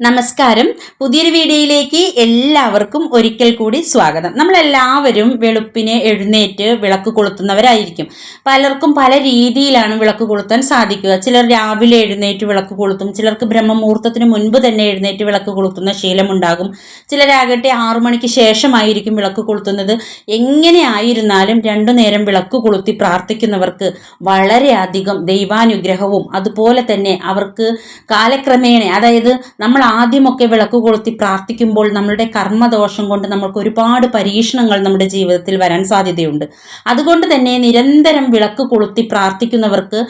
നമസ്കാരം. പുതിയൊരു വീഡിയോയിലേക്ക് എല്ലാവർക്കും ഒരിക്കൽ കൂടി സ്വാഗതം. നമ്മളെല്ലാവരും വെളുപ്പിനെ എഴുന്നേറ്റ് വിളക്ക് കൊളുത്തുന്നവരായിരിക്കും. പലർക്കും പല രീതിയിലാണ് വിളക്ക് കൊളുത്താൻ സാധിക്കുക. ചിലർ രാവിലെ എഴുന്നേറ്റ് വിളക്ക് കൊളുത്തും ചിലർക്ക് ബ്രഹ്മമുഹൂർത്തത്തിന് മുൻപ് തന്നെ എഴുന്നേറ്റ് വിളക്ക് കൊളുത്തുന്ന ശീലമുണ്ടാകും. ചിലരാകട്ടെ ആറു മണിക്ക് ശേഷമായിരിക്കും വിളക്ക് കൊളുത്തുന്നത്. എങ്ങനെ ആയിരുന്നാലും രണ്ടു നേരം വിളക്ക് കൊളുത്തി പ്രാർത്ഥിക്കുന്നവർക്ക് വളരെയധികം ദൈവാനുഗ്രഹവും അതുപോലെ തന്നെ അവർക്ക് കാലക്രമേണ അതായത് നമ്മൾ ആദ്യമൊക്കെ വിളക്ക് കൊളുത്തി പ്രാർത്ഥിക്കുമ്പോൾ നമ്മളുടെ കർമ്മദോഷം കൊണ്ട് നമ്മൾക്ക് ഒരുപാട് പരീക്ഷണങ്ങൾ നമ്മുടെ ജീവിതത്തിൽ വരാൻ സാധ്യതയുണ്ട്. അതുകൊണ്ട് തന്നെ നിരന്തരം വിളക്ക് കൊളുത്തി പ്രാർത്ഥിക്കുന്നവർക്ക്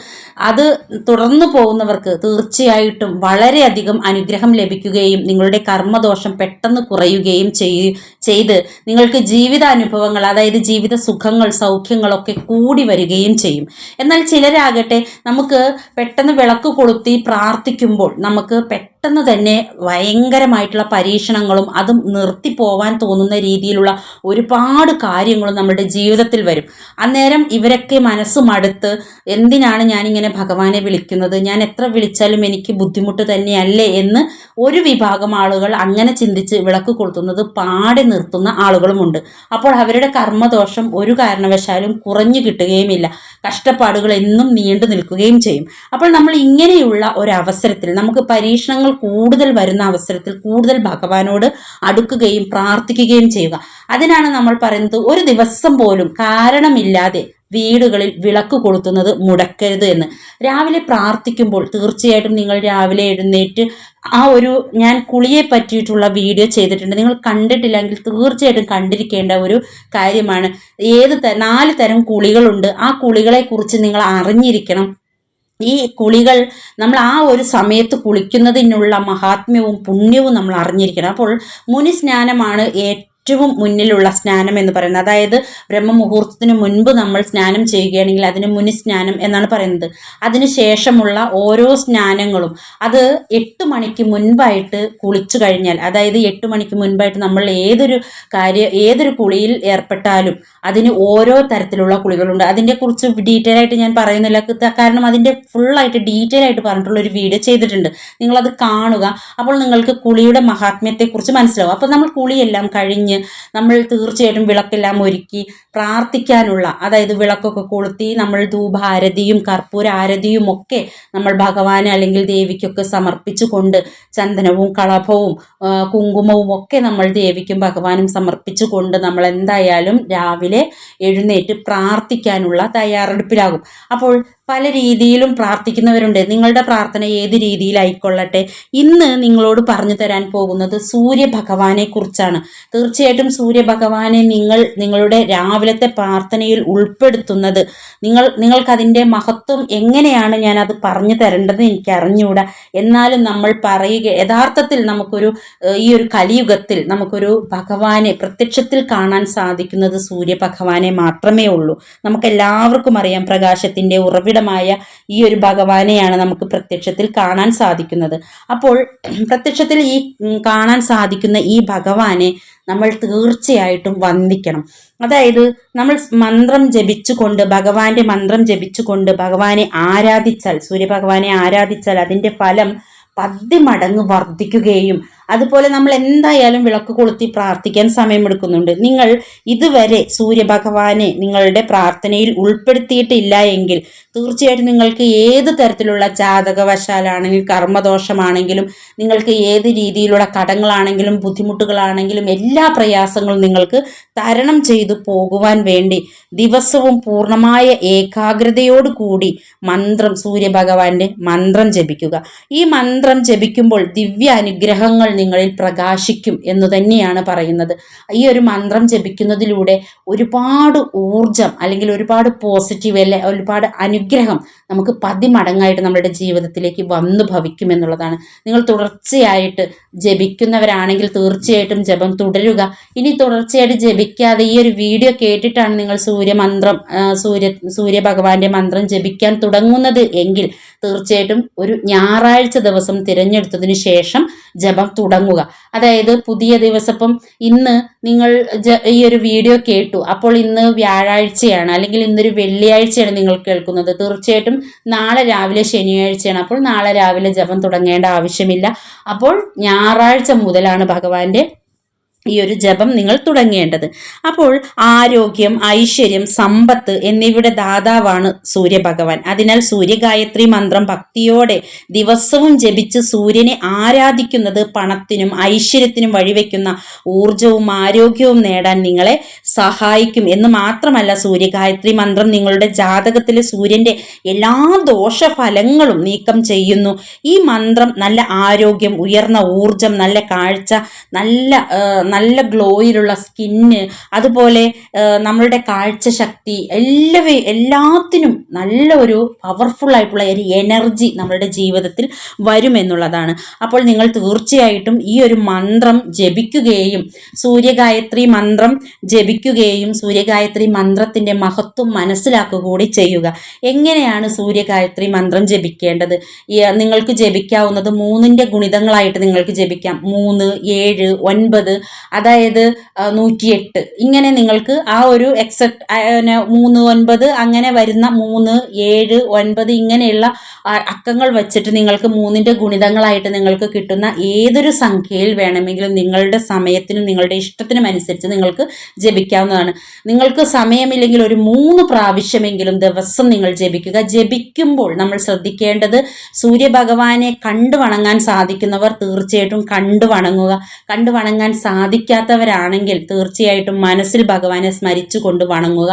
അത് തുടർന്നു പോകുന്നവർക്ക് തീർച്ചയായിട്ടും വളരെയധികം അനുഗ്രഹം ലഭിക്കുകയും നിങ്ങളുടെ കർമ്മദോഷം പെട്ടെന്ന് കുറയുകയും ചെയ്ത് നിങ്ങൾക്ക് ജീവിതാനുഭവങ്ങൾ അതായത് ജീവിത സുഖങ്ങൾ സൗഖ്യങ്ങളൊക്കെ കൂടി വരികയും ചെയ്യും. എന്നാൽ ചിലരാകട്ടെ നമുക്ക് പെട്ടെന്ന് വിളക്ക് കൊളുത്തി പ്രാർത്ഥിക്കുമ്പോൾ നമുക്ക് പെട്ടെന്ന് തന്നെ ഭയങ്കരമായിട്ടുള്ള പരീക്ഷണങ്ങളും അതും നിർത്തിപ്പോവാൻ തോന്നുന്ന രീതിയിലുള്ള ഒരുപാട് കാര്യങ്ങളും നമ്മുടെ ജീവിതത്തിൽ വരും. അന്നേരം ഇവരൊക്കെ മനസ്സ് മടുത്ത് എന്തിനാണ് ഞാനിങ്ങനെ ഭഗവാനെ വിളിക്കുന്നത്? ഞാൻ എത്ര വിളിച്ചാലും എനിക്ക് ബുദ്ധിമുട്ട് തന്നെയല്ലേ എന്ന് ഒരു വിഭാഗം ആളുകൾ അങ്ങനെ ചിന്തിച്ച് വിളക്ക് കൊളുത്തുന്നത് പാടെ നിർത്തുന്ന ആളുകളുമുണ്ട് അപ്പോൾ അവരുടെ കർമ്മദോഷം ഒരു കാരണവശാലും കുറഞ്ഞു കിട്ടുകയുമില്ല. കഷ്ടപ്പാടുകൾ എന്നും നീണ്ടു നിൽക്കുകയും ചെയ്യും. അപ്പോൾ നമ്മൾ ഇങ്ങനെയുള്ള ഒരു അവസരത്തിൽ നമുക്ക് പരീക്ഷണങ്ങൾ കൂടുതൽ വരുന്ന അവസരത്തിൽ കൂടുതൽ ഭഗവാനോട് അടുക്കുകയും പ്രാർത്ഥിക്കുകയും ചെയ്യുക. അതിനാണ് നമ്മൾ പറയുന്നത് ഒരു ദിവസം പോലും കാരണമില്ലാതെ വീടുകളിൽ വിളക്ക് കൊളുത്തുന്നത് മുടക്കരുത് എന്ന്. രാവിലെ പ്രാർത്ഥിക്കുമ്പോൾ തീർച്ചയായിട്ടും നിങ്ങൾ രാവിലെ എഴുന്നേറ്റ് ആ ഒരു ഞാൻ കുളിയെ പറ്റിയിട്ടുള്ള വീഡിയോ ചെയ്തിട്ടുണ്ട്. നിങ്ങൾ കണ്ടിട്ടില്ലെങ്കിൽ തീർച്ചയായിട്ടും കണ്ടിരിക്കേണ്ട ഒരു കാര്യമാണ്. ഏത് നാല് തരം കുളികളുണ്ട്. ആ കുളികളെക്കുറിച്ച് നിങ്ങൾ അറിഞ്ഞിരിക്കണം. ഈ കുളികൾ നമ്മൾ ആ ഒരു സമയത്ത് കുളിക്കുന്നതിനുള്ള മഹാത്മ്യവും പുണ്യവും നമ്മൾ അറിഞ്ഞിരിക്കണം. അപ്പോൾ മുനിസ്നാനമാണ് ഏറ്റവും ഏറ്റവും മുന്നിലുള്ള സ്നാനം എന്ന് പറയുന്നത്. അതായത് ബ്രഹ്മമുഹൂർത്തത്തിന് മുൻപ് നമ്മൾ സ്നാനം ചെയ്യുകയാണെങ്കിൽ അതിന് മുനി സ്നാനം എന്നാണ് പറയുന്നത്. അതിന് ശേഷമുള്ള ഓരോ സ്നാനങ്ങളും അത് എട്ട് മണിക്ക് മുൻപായിട്ട് കുളിച്ചു കഴിഞ്ഞാൽ അതായത് എട്ട് മണിക്ക് മുൻപായിട്ട് നമ്മൾ ഏതൊരു കാര്യം ഏതൊരു കുളിയിൽ ഏർപ്പെട്ടാലും അതിന് ഓരോ തരത്തിലുള്ള കുളികളുണ്ട്. അതിന്റെ കുറിച്ച് ഡീറ്റെയിൽ ആയിട്ട് ഞാൻ പറയുന്നില്ല. കാരണം അതിന്റെ ഫുള്ളായിട്ട് ഡീറ്റെയിൽ ആയിട്ട് പറഞ്ഞിട്ടുള്ള ഒരു വീഡിയോ ചെയ്തിട്ടുണ്ട്. നിങ്ങളത് കാണുക. അപ്പോൾ നിങ്ങൾക്ക് കുളിയുടെ മഹാത്മ്യത്തെക്കുറിച്ച് മനസ്സിലാവും. അപ്പോൾ നമ്മൾ കുളിയെല്ലാം കഴിഞ്ഞ് നമ്മൾ തീർച്ചയായിട്ടും വിളക്കെല്ലാം ഒരുക്കി പ്രാർത്ഥിക്കാനുള്ള അതായത് വിളക്കൊക്കെ കൊളുത്തി നമ്മൾ ധൂപാരതിയും കർപ്പൂര ആരതിയും ഒക്കെ നമ്മൾ ഭഗവാന് അല്ലെങ്കിൽ ദേവിക്കൊക്കെ സമർപ്പിച്ചുകൊണ്ട് ചന്ദനവും കളഭവും കുങ്കുമവും ഒക്കെ നമ്മൾ ദേവിക്കും ഭഗവാനും സമർപ്പിച്ചുകൊണ്ട് നമ്മൾ എന്തായാലും രാവിലെ എഴുന്നേറ്റ് പ്രാർത്ഥിക്കാനുള്ള തയ്യാറെടുപ്പിലാകും. അപ്പോൾ പല രീതിയിലും പ്രാർത്ഥിക്കുന്നവരുണ്ട്. നിങ്ങളുടെ പ്രാർത്ഥന ഏത് രീതിയിലായിക്കൊള്ളട്ടെ. ഇന്ന് നിങ്ങളോട് പറഞ്ഞു തരാൻ പോകുന്നത് സൂര്യഭഗവാനെ കുറിച്ചാണ്. തീർച്ചയായിട്ടും സൂര്യഭഗവാനെ നിങ്ങൾ നിങ്ങളുടെ രാവിലത്തെ പ്രാർത്ഥനയിൽ ഉൾപ്പെടുത്തുന്നത്. നിങ്ങൾ നിങ്ങൾക്കതിന്റെ മഹത്വം എങ്ങനെയാണ് ഞാൻ അത് പറഞ്ഞു തരേണ്ടത് എനിക്ക് അറിഞ്ഞുകൂടാ എന്നാലും നമ്മൾ പറയുക യഥാർത്ഥത്തിൽ നമുക്കൊരു ഈ ഒരു കലിയുഗത്തിൽ നമുക്കൊരു ഭഗവാനെ പ്രത്യക്ഷത്തിൽ കാണാൻ സാധിക്കുന്നത് സൂര്യഭഗവാനെ മാത്രമേ ഉള്ളൂ. നമുക്കെല്ലാവർക്കും അറിയാം പ്രകാശത്തിന്റെ ഉറവിടം പ്രത്യക്ഷമായ ഈ ഒരു ഭഗവാനെയാണ് നമുക്ക് പ്രത്യക്ഷത്തിൽ കാണാൻ സാധിക്കുന്നത്. അപ്പോൾ പ്രത്യക്ഷത്തിൽ ഈ കാണാൻ സാധിക്കുന്ന ഈ ഭഗവാനെ നമ്മൾ തീർച്ചയായിട്ടും വന്ദിക്കണം. അതായത് നമ്മൾ മന്ത്രം ജപിച്ചുകൊണ്ട് ഭഗവാന്റെ മന്ത്രം ജപിച്ചുകൊണ്ട് ഭഗവാനെ ആരാധിച്ചാൽ സൂര്യഭഗവാനെ ആരാധിച്ചാൽ അതിന്റെ ഫലം പതിമടങ്ങ് വർദ്ധിക്കുകയും അതുപോലെ നമ്മൾ എന്തായാലും വിളക്ക് കൊളുത്തി പ്രാർത്ഥിക്കാൻ സമയമെടുക്കുന്നുണ്ട്. നിങ്ങൾ ഇതുവരെ സൂര്യഭഗവാനെ നിങ്ങളുടെ പ്രാർത്ഥനയിൽ ഉൾപ്പെടുത്തിയിട്ടില്ല എങ്കിൽ തീർച്ചയായിട്ടും നിങ്ങൾക്ക് ഏത് തരത്തിലുള്ള ജാതകവശാലാണെങ്കിലും കർമ്മദോഷമാണെങ്കിലും നിങ്ങൾക്ക് ഏത് രീതിയിലുള്ള കടങ്ങളാണെങ്കിലും ബുദ്ധിമുട്ടുകളാണെങ്കിലും എല്ലാ പ്രയാസങ്ങളും നിങ്ങൾക്ക് തരണം ചെയ്തു പോകുവാൻ വേണ്ടി ദിവസവും പൂർണമായ ഏകാഗ്രതയോടുകൂടി മന്ത്രം സൂര്യഭഗവാന്റെ മന്ത്രം ജപിക്കുക. ഈ മന്ത്രം ജപിക്കുമ്പോൾ ദിവ്യ അനുഗ്രഹങ്ങൾ നിങ്ങളിൽ പ്രകാശിക്കും എന്ന് തന്നെയാണ് പറയുന്നത്. ഈ ഒരു മന്ത്രം ജപിക്കുന്നതിലൂടെ ഒരുപാട് ഊർജം അല്ലെങ്കിൽ ഒരുപാട് പോസിറ്റീവ് അല്ലെ ഒരുപാട് അനുഗ്രഹം നമുക്ക് പതിമടങ്ങായിട്ട് നമ്മുടെ ജീവിതത്തിലേക്ക് വന്നു ഭവിക്കും എന്നുള്ളതാണ് നിങ്ങൾ തുടർച്ചയായിട്ട് ജപിക്കുന്നവരാണെങ്കിൽ തീർച്ചയായിട്ടും ജപം തുടരുക. ഇനി തുടർച്ചയായിട്ട് ജപിക്കാതെ ഈ ഒരു വീഡിയോ കേട്ടിട്ടാണ് നിങ്ങൾ സൂര്യമന്ത്രം സൂര്യ സൂര്യഭഗവാന്റെ മന്ത്രം ജപിക്കാൻ തുടങ്ങുന്നത് എങ്കിൽ തീർച്ചയായിട്ടും ഒരു ഞായറാഴ്ച ദിവസം തിരഞ്ഞെടുത്തതിന് ശേഷം ജപം തുടങ്ങുക. അതായത് പുതിയ ദിവസം ഇന്ന് നിങ്ങൾ ഈ ഒരു വീഡിയോ കേട്ടു. അപ്പോൾ ഇന്ന് വ്യാഴാഴ്ചയാണ് അല്ലെങ്കിൽ ഇന്നൊരു വെള്ളിയാഴ്ചയാണ് നിങ്ങൾ കേൾക്കുന്നത്. തീർച്ചയായിട്ടും നാളെ രാവിലെ ശനിയാഴ്ചയാണ്. അപ്പോൾ നാളെ രാവിലെ ജപം തുടങ്ങേണ്ട ആവശ്യമില്ല. അപ്പോൾ ഞായറാഴ്ച മുതലാണ് ഭഗവാന്റെ ഈ ഒരു ജപം നിങ്ങൾ തുടങ്ങേണ്ടത്. അപ്പോൾ ആരോഗ്യം ഐശ്വര്യം സമ്പത്ത് എന്നിവയുടെ ദാതാവാണ് സൂര്യഭഗവാൻ. അതിനാൽ സൂര്യഗായത്രി മന്ത്രം ഭക്തിയോടെ ദിവസവും ജപിച്ച് സൂര്യനെ ആരാധിക്കുന്നത് പണത്തിനും ഐശ്വര്യത്തിനും വഴിവെക്കുന്ന ഊർജവും ആരോഗ്യവും നേടാൻ നിങ്ങളെ സഹായിക്കും. എന്ന് മാത്രമല്ല സൂര്യഗായത്രി മന്ത്രം നിങ്ങളുടെ ജാതകത്തിലെ സൂര്യന്റെ എല്ലാ ദോഷഫലങ്ങളും നീക്കം ചെയ്യുന്നു. ഈ മന്ത്രം നല്ല ആരോഗ്യം ഉയർന്ന ഊർജം നല്ല കാഴ്ച നല്ല നല്ല ഗ്ലോയിലുള്ള സ്കിന്ന് അതുപോലെ നമ്മളുടെ കാഴ്ചശക്തി എല്ലാ എല്ലാത്തിനും നല്ല ഒരു പവർഫുൾ ആയിട്ടുള്ള ഒരു എനർജി നമ്മളുടെ ജീവിതത്തിൽ വരുമെന്നുള്ളതാണ് അപ്പോൾ നിങ്ങൾ തീർച്ചയായിട്ടും ഈ ഒരു മന്ത്രം ജപിക്കുകയും സൂര്യഗായത്രി മന്ത്രം ജപിക്കുകയും സൂര്യഗായത്രി മന്ത്രത്തിന്റെ മഹത്വം മനസ്സിലാക്കുക കൂടി ചെയ്യുക. എങ്ങനെയാണ് സൂര്യഗായത്രി മന്ത്രം ജപിക്കേണ്ടത്? നിങ്ങൾക്ക് ജപിക്കാവുന്നത് മൂന്നിന്റെ ഗുണിതങ്ങളായിട്ട് നിങ്ങൾക്ക് ജപിക്കാം. മൂന്ന് ഏഴ് ഒൻപത് അതായത് നൂറ്റിയെട്ട്. ഇങ്ങനെ നിങ്ങൾക്ക് ആ ഒരു എക്സെപ്റ്റ് മൂന്ന് ഒൻപത് അങ്ങനെ വരുന്ന മൂന്ന് ഏഴ് ഒൻപത് ഇങ്ങനെയുള്ള അക്കങ്ങൾ വെച്ചിട്ട് നിങ്ങൾക്ക് മൂന്നിന്റെ ഗുണിതങ്ങളായിട്ട് നിങ്ങൾക്ക് കിട്ടുന്ന ഏതൊരു സംഖ്യയിൽ വേണമെങ്കിലും നിങ്ങളുടെ സമയത്തിനും നിങ്ങളുടെ ഇഷ്ടത്തിനും അനുസരിച്ച് നിങ്ങൾക്ക് ജപിക്കാവുന്നതാണ്. നിങ്ങൾക്ക് സമയമില്ലെങ്കിൽ ഒരു മൂന്ന് പ്രാവശ്യമെങ്കിലും ദിവസം നിങ്ങൾ ജപിക്കുക. ജപിക്കുമ്പോൾ നമ്മൾ ശ്രദ്ധിക്കേണ്ടത് സൂര്യഭഗവാനെ കണ്ടു വണങ്ങാൻ സാധിക്കുന്നവർ തീർച്ചയായിട്ടും കണ്ടു വണങ്ങുക കണ്ടു വണങ്ങാൻ സാധിക്കാത്തവരാണെങ്കിൽ തീർച്ചയായിട്ടും മനസ്സിൽ ഭഗവാനെ സ്മരിച്ചു കൊണ്ട് വണങ്ങുക.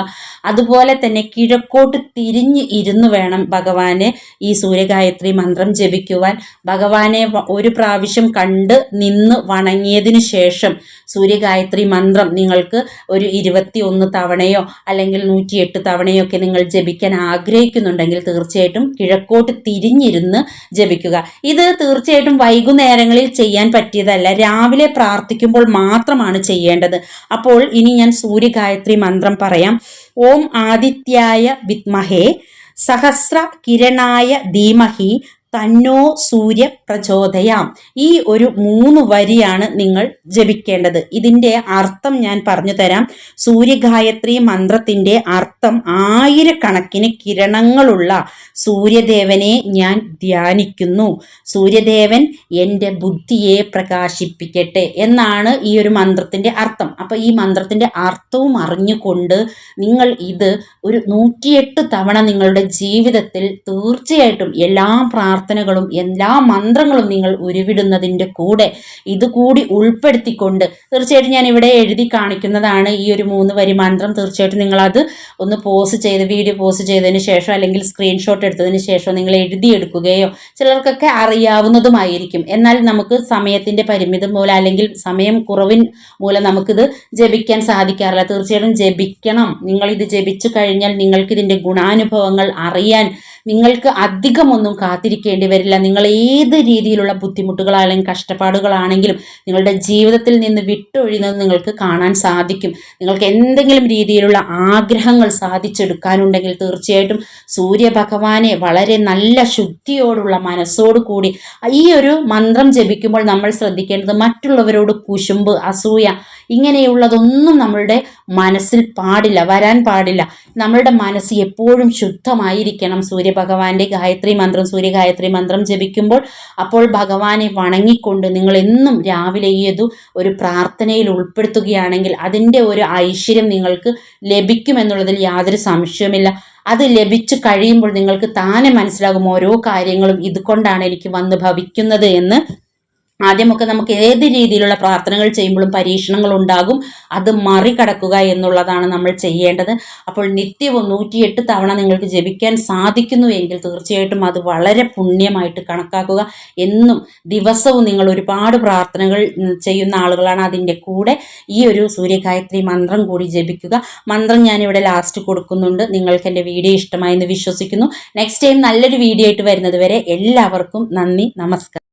അതുപോലെ തന്നെ കിഴക്കോട്ട് തിരിഞ്ഞ് ഇരുന്ന് വേണം ഭഗവാനെ ഈ സൂര്യഗായത്രി മന്ത്രം ജപിക്കുവാൻ. ഭഗവാനെ ഒരു പ്രാവശ്യം കണ്ട് നിന്ന് വണങ്ങിയതിന് ശേഷം സൂര്യഗായത്രി മന്ത്രം നിങ്ങൾക്ക് ഒരു ഇരുപത്തി ഒന്ന് തവണയോ അല്ലെങ്കിൽ നൂറ്റിയെട്ട് തവണയോ ഒക്കെ നിങ്ങൾ ജപിക്കാൻ ആഗ്രഹിക്കുന്നുണ്ടെങ്കിൽ തീർച്ചയായിട്ടും കിഴക്കോട്ട് തിരിഞ്ഞിരുന്ന് ജപിക്കുക. ഇത് തീർച്ചയായിട്ടും വൈകുന്നേരങ്ങളിൽ ചെയ്യാൻ പറ്റിയതല്ല. രാവിലെ പ്രാർത്ഥിക്കുമ്പോൾ മാത്രമാണ് ചെയ്യേണ്ടത്. അപ്പോൾ ഇനി ഞാൻ സൂര്യഗായത്രി മന്ത്രം പറയാം. ഓം ആദിത്യായ വിത്മഹേ സഹസ്ര കിരണായ ധീമഹി തന്നോ സൂര്യ പ്രചോദയാം. ഈ ഒരു മൂന്ന് വരിയാണ് നിങ്ങൾ ജപിക്കേണ്ടത്. ഇതിന്റെ അർത്ഥം ഞാൻ പറഞ്ഞു തരാം. സൂര്യഗായത്രി മന്ത്രത്തിന്റെ അർത്ഥം ആയിരക്കണക്കിന് കിരണങ്ങളുള്ള സൂര്യദേവനെ ഞാൻ ധ്യാനിക്കുന്നു. സൂര്യദേവൻ എന്റെ ബുദ്ധിയെ പ്രകാശിപ്പിക്കട്ടെ എന്നാണ് ഈ ഒരു മന്ത്രത്തിന്റെ അർത്ഥം. അപ്പോൾ ഈ മന്ത്രത്തിന്റെ അർത്ഥവും അറിഞ്ഞുകൊണ്ട് നിങ്ങൾ ഇത് ഒരു നൂറ്റിയെട്ട് തവണ നിങ്ങളുടെ ജീവിതത്തിൽ തീർച്ചയായിട്ടും എല്ലാ പ്രാർത്ഥന പ്രാർത്ഥനകളും എല്ലാ മന്ത്രങ്ങളും നിങ്ങൾ ഉരുവിടുന്നതിന്റെ കൂടെ ഇതുകൂടി ഉൾപ്പെടുത്തിക്കൊണ്ട് തീർച്ചയായിട്ടും ഞാൻ ഇവിടെ എഴുതി കാണിക്കുന്നതാണ് ഈ ഒരു മൂന്ന് വരി മന്ത്രം. തീർച്ചയായിട്ടും നിങ്ങളത് ഒന്ന് പോസ്റ്റ് ചെയ്ത് വീഡിയോ പോസ്റ്റ് ചെയ്തതിന് ശേഷം അല്ലെങ്കിൽ സ്ക്രീൻഷോട്ട് എടുത്തതിന് ശേഷം നിങ്ങൾ എഴുതിയെടുക്കുകയോ ചിലർക്കൊക്കെ അറിയാവുന്നതുമായിരിക്കും. എന്നാൽ നമുക്ക് സമയത്തിന്റെ പരിമിതം മൂലം അല്ലെങ്കിൽ സമയം കുറവിൻ മൂലം നമുക്കിത് ജപിക്കാൻ സാധിക്കാറില്ല. തീർച്ചയായിട്ടും ജപിക്കണം. നിങ്ങളിത് ജപിച്ചു കഴിഞ്ഞാൽ നിങ്ങൾക്കിതിന്റെ ഗുണാനുഭവങ്ങൾ അറിയാൻ നിങ്ങൾക്ക് അധികമൊന്നും കാത്തിരിക്കേണ്ടി വരില്ല. നിങ്ങൾ ഏത് രീതിയിലുള്ള ബുദ്ധിമുട്ടുകളാണെങ്കിലും കഷ്ടപ്പാടുകളാണെങ്കിലും നിങ്ങളുടെ ജീവിതത്തിൽ നിന്ന് വിട്ടൊഴിയുന്നത് നിങ്ങൾക്ക് കാണാൻ സാധിക്കും. നിങ്ങൾക്ക് എന്തെങ്കിലും രീതിയിലുള്ള ആഗ്രഹങ്ങൾ സാധിച്ചെടുക്കാനുണ്ടെങ്കിൽ തീർച്ചയായിട്ടും സൂര്യഭഗവാനെ വളരെ നല്ല ശുദ്ധിയോടുള്ള മനസ്സോടു കൂടി ഈ ഒരു മന്ത്രം ജപിക്കുമ്പോൾ നമ്മൾ ശ്രദ്ധിക്കേണ്ടത് മറ്റുള്ളവരോട് കുശുമ്പ് അസൂയ ഇങ്ങനെയുള്ളതൊന്നും നമ്മളുടെ മനസ്സിൽ പാടില്ല വരാൻ പാടില്ല. നമ്മളുടെ മനസ്സ് എപ്പോഴും ശുദ്ധമായിരിക്കണം. സൂര്യഭഗവാന്റെ ഗായത്രി മന്ത്രം സൂര്യ ഗായത്രി മന്ത്രം ജപിക്കുമ്പോൾ അപ്പോൾ ഭഗവാനെ വണങ്ങിക്കൊണ്ട് നിങ്ങൾ എന്നും രാവിലെ ഏതു ഒരു പ്രാർത്ഥനയിൽ ഉൾപ്പെടുത്തുകയാണെങ്കിൽ അതിന്റെ ഒരു ഐശ്വര്യം നിങ്ങൾക്ക് ലഭിക്കുമെന്നുള്ളതിൽ യാതൊരു സംശയവുമില്ല. അത് ലഭിച്ചു കഴിയുമ്പോൾ നിങ്ങൾക്ക് താനെ മനസ്സിലാകും ഓരോ കാര്യങ്ങളും ഇതുകൊണ്ടാണ് എനിക്ക് വന്ന് ഭവിക്കുന്നത് എന്ന് ആദ്യമൊക്കെ നമുക്ക് ഏത് രീതിയിലുള്ള പ്രാർത്ഥനകൾ ചെയ്യുമ്പോഴും പരീക്ഷണങ്ങൾ ഉണ്ടാകും. അത് മറികടക്കുക എന്നുള്ളതാണ് നമ്മൾ ചെയ്യേണ്ടത്. അപ്പോൾ നിത്യവും നൂറ്റിയെട്ട് തവണ നിങ്ങൾക്ക് ജപിക്കാൻ സാധിക്കുന്നു എങ്കിൽ തീർച്ചയായിട്ടും അത് വളരെ പുണ്യമായിട്ട് കണക്കാക്കുക. എന്നും ദിവസവും നിങ്ങൾ ഒരുപാട് പ്രാർത്ഥനകൾ ചെയ്യുന്ന ആളുകളാണ് അതിന്റെ കൂടെ ഈ ഒരു സൂര്യഗായത്രി മന്ത്രം കൂടി ജപിക്കുക. മന്ത്രം ഞാനിവിടെ ലാസ്റ്റ് കൊടുക്കുന്നുണ്ട്. നിങ്ങൾക്ക് എന്റെ വീഡിയോ ഇഷ്ടമായി എന്ന് വിശ്വസിക്കുന്നു. നെക്സ്റ്റ് ടൈം നല്ലൊരു വീഡിയോ ആയിട്ട് വരുന്നത് വരെ എല്ലാവർക്കും നന്ദി. നമസ്കാരം.